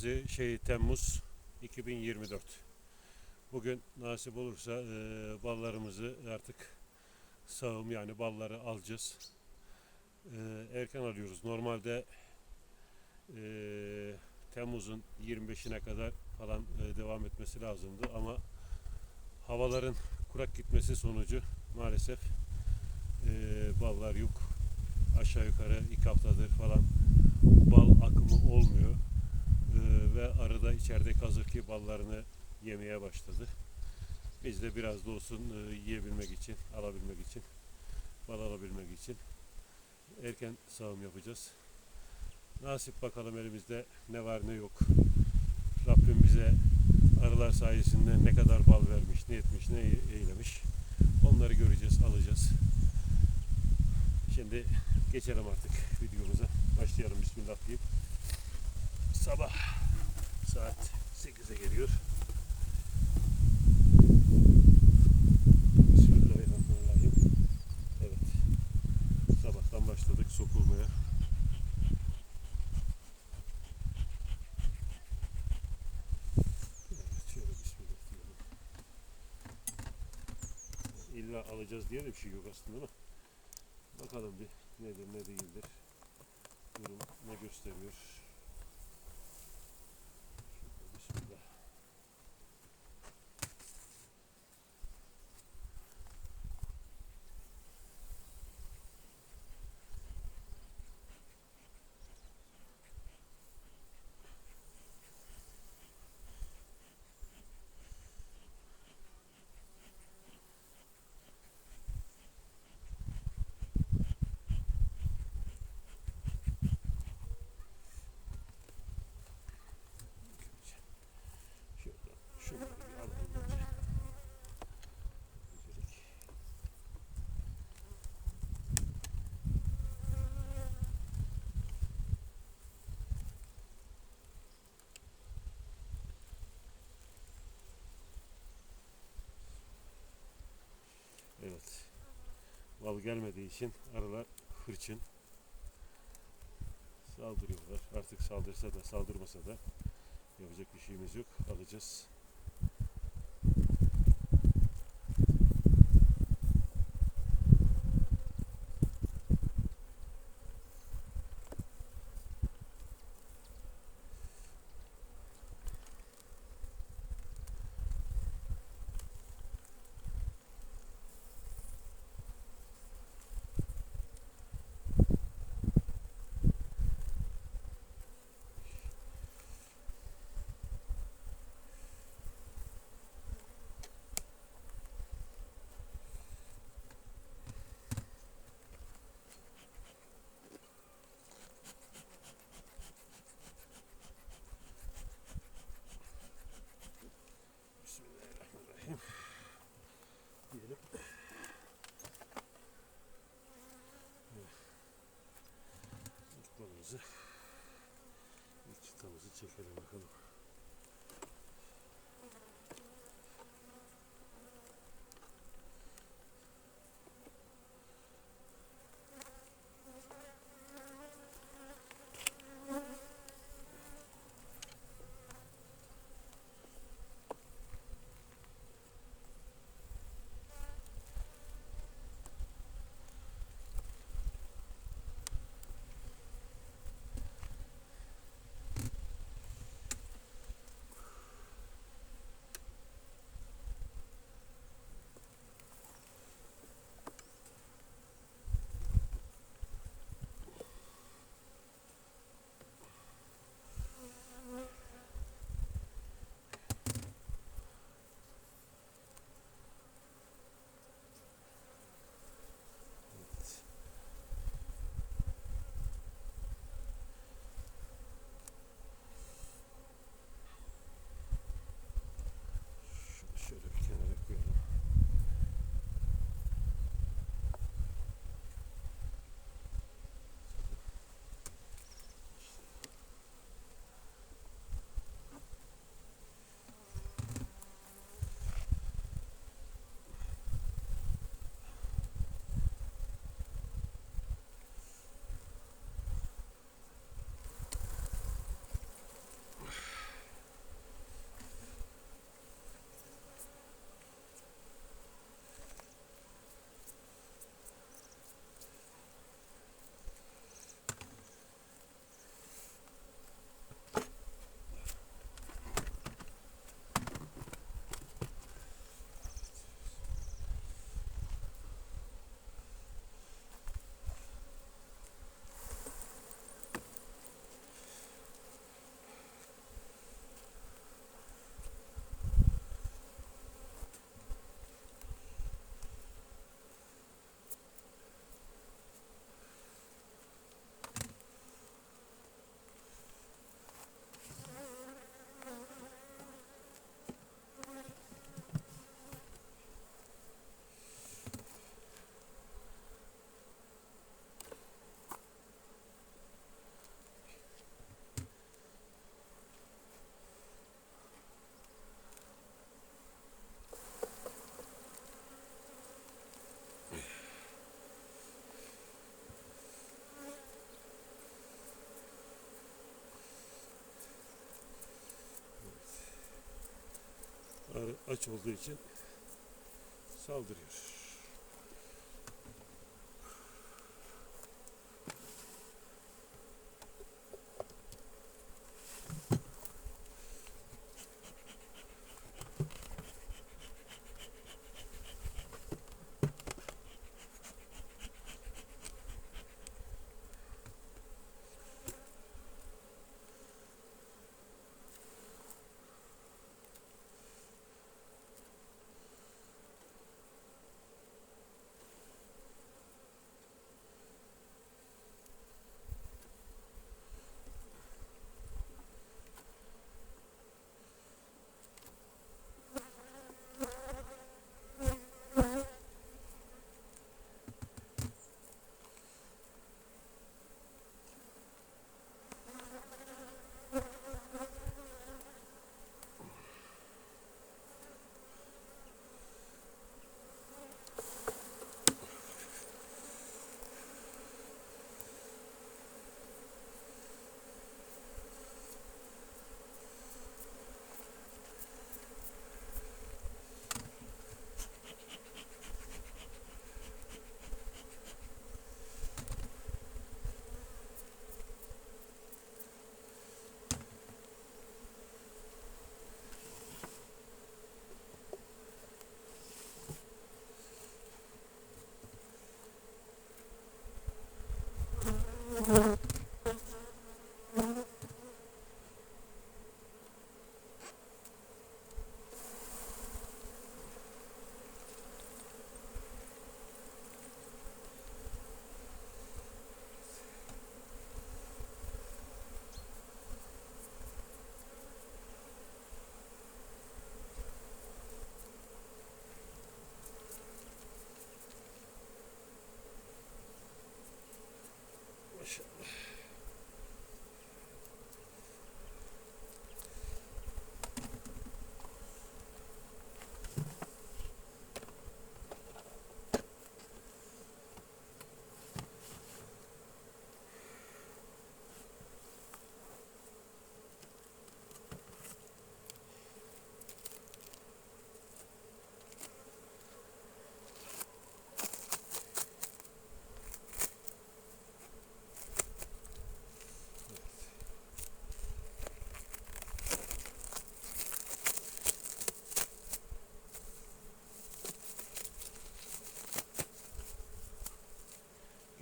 Hazi şey Temmuz 2024. Bugün nasip olursa e, ballarımızı artık sağım yani balları alacağız. E, erken alıyoruz. Normalde e, Temmuz'un 25'ine kadar falan e, devam etmesi lazımdı ama havaların kurak gitmesi sonucu maalesef e, ballar yok. Aşağı yukarı iki haftadır falan bal akımı olmuyor. Ee, ve arada içeride hazırki ballarını yemeye başladı. Biz de biraz da olsun e, yiyebilmek için, alabilmek için, bal alabilmek için erken sağım yapacağız. Nasip bakalım elimizde ne var ne yok. Rabbim bize arılar sayesinde ne kadar bal vermiş, ne etmiş, ne eylemiş. Onları göreceğiz, alacağız. Şimdi geçelim artık videomuza. Başlayalım Bismillah deyip. Sabah saat 8'e geliyor. Bismillahirrahmanirrahim. Evet. Sabahtan başladık sokulmaya. Evet, bismillah. İlla alacağız diye de bir şey yok aslında ama bakalım bir nedir ne değildir. Durum ne gösteriyor. Şöyle Bismillah. Şuradan şunları bir alalım önce. Güzellik. Evet. Gelmediği için arılar hırçın. Saldırıyorlar. Artık saldırsa da saldırmasa da Yapacak bir şeyimiz yok. Alacağız. Çekelim bakalım. Aç olduğu için saldırıyor.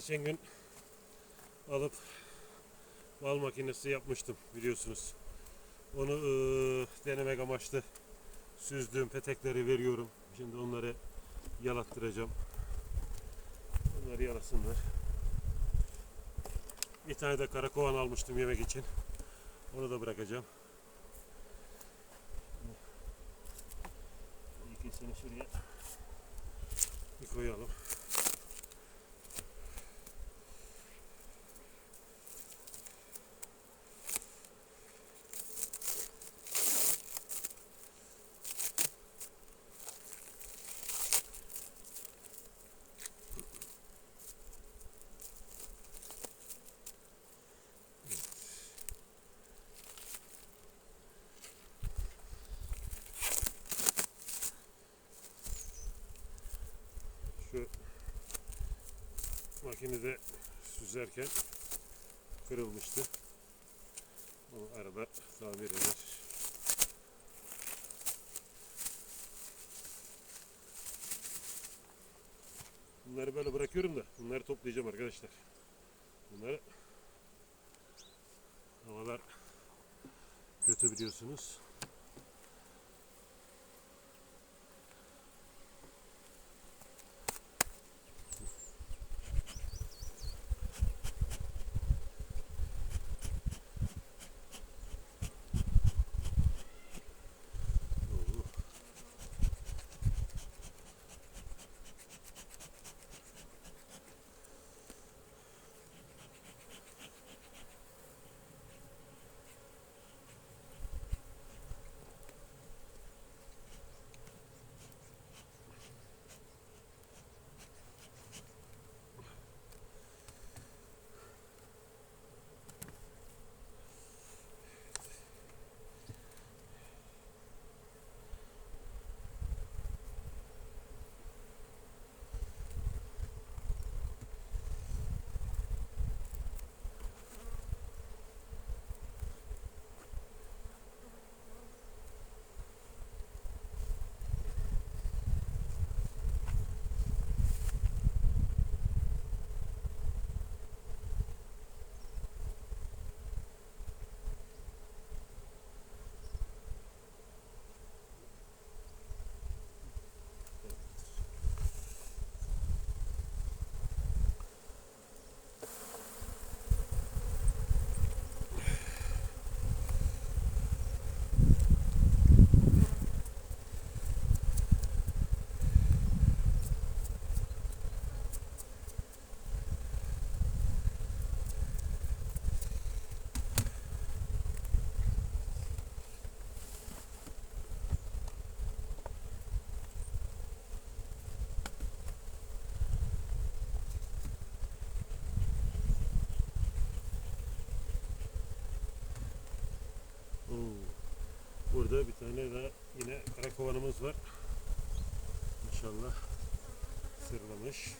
Geçen gün alıp bal makinesi yapmıştım biliyorsunuz. Onu eee, denemek amaçlı süzdüğüm petekleri veriyorum. Şimdi onları yalattıracağım. Onları yalasınlar. Bir tane de karakovan almıştım yemek için. Onu da bırakacağım. İkisini şuraya bir koyalım. Makinede süzerken kırılmıştı. O arada tamir eder. Bunları böyle bırakıyorum da bunları toplayacağım arkadaşlar. Bunları havalar kötü biliyorsunuz. Burada bir tane daha yine karakovanımız var. İnşallah sırlamış.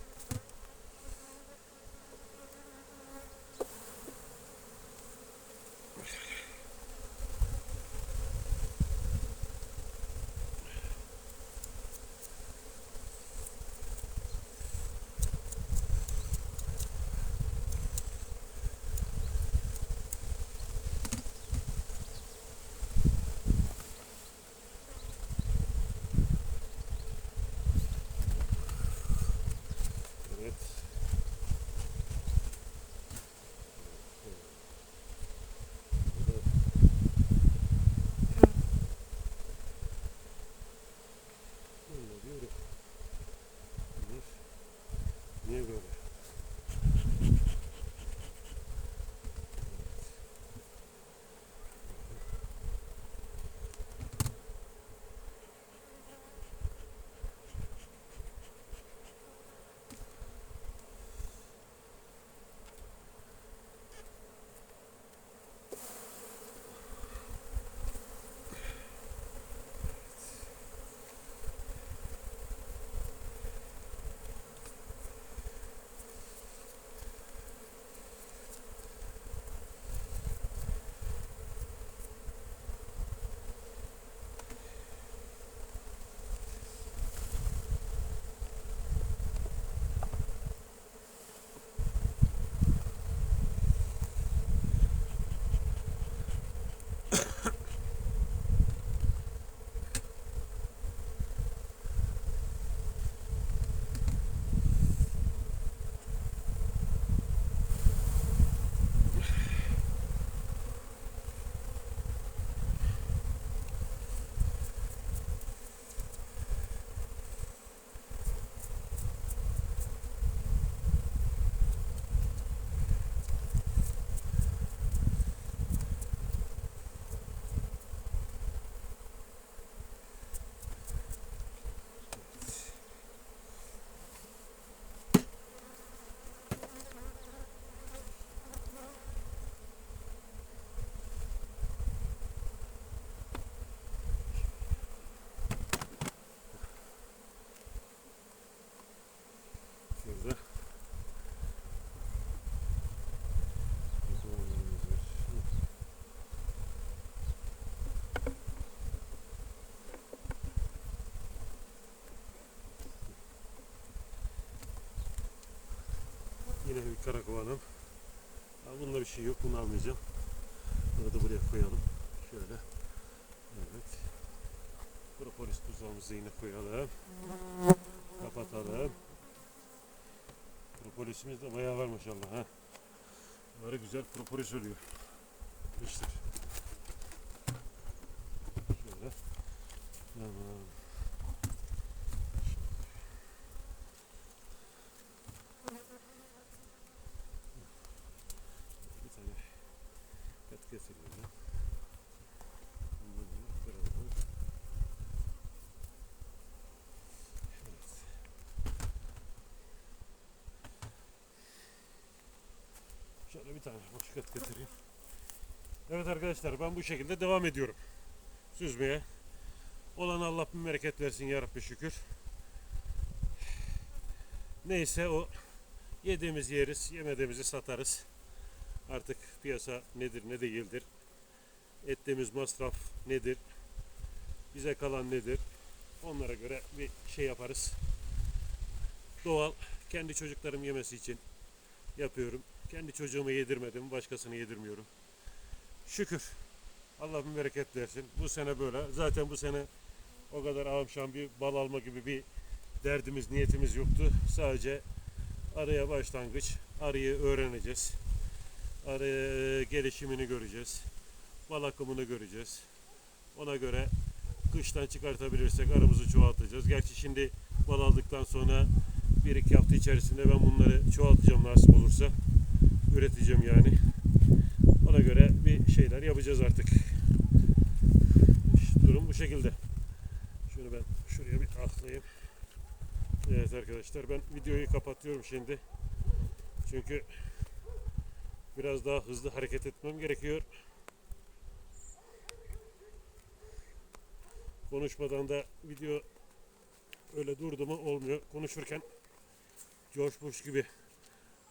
Yine bir karakovanım. Bunda bir şey yok. Bunu almayacağım. Bunu da buraya koyalım. Şöyle. Evet. Propolis tuzağımızı yine koyalım. Kapatalım. Propolisimiz de bayağı var maşallah ha. Böyle güzel propolis oluyor. İşte. Şöyle. Tamam. Bir tane kat keselim ya. Bundan da kıralım. Evet. Şöyle bir tane boş kat getireyim. Evet arkadaşlar ben bu şekilde devam ediyorum. Süzmeye. Olan Allah bin bereket versin ya Rabbi şükür. Neyse o yediğimiz yeriz, yemediğimizi satarız. Artık piyasa nedir ne değildir. Ettiğimiz masraf nedir? Bize kalan nedir? Onlara göre bir şey yaparız. Doğal kendi çocuklarım yemesi için yapıyorum. Kendi çocuğumu yedirmedim, başkasını yedirmiyorum. Şükür. Allah bir bereket versin. Bu sene böyle. Zaten bu sene o kadar ağamşan bir bal alma gibi bir derdimiz, niyetimiz yoktu. Sadece araya başlangıç. Arıyı öğreneceğiz. Arı gelişimini göreceğiz. Bal akımını göreceğiz. Ona göre kıştan çıkartabilirsek arımızı çoğaltacağız. Gerçi şimdi bal aldıktan sonra bir iki hafta içerisinde ben bunları çoğaltacağım nasip olursa. Üreteceğim yani. Ona göre bir şeyler yapacağız artık. İşte durum bu şekilde. Şunu ben şuraya bir atlayayım. Evet arkadaşlar ben videoyu kapatıyorum şimdi. Çünkü biraz daha hızlı hareket etmem gerekiyor. Konuşmadan da video öyle durdu mu olmuyor. Konuşurken Bush gibi.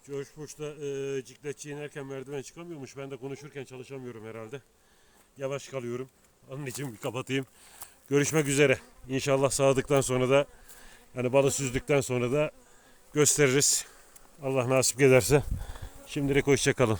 George da e, cikletçi inerken merdiven çıkamıyormuş. Ben de konuşurken çalışamıyorum herhalde. Yavaş kalıyorum. Onun için bir kapatayım. Görüşmek üzere. İnşallah sağdıktan sonra da yani balı süzdükten sonra da gösteririz. Allah nasip ederse. Şimdilik hoşça kalın.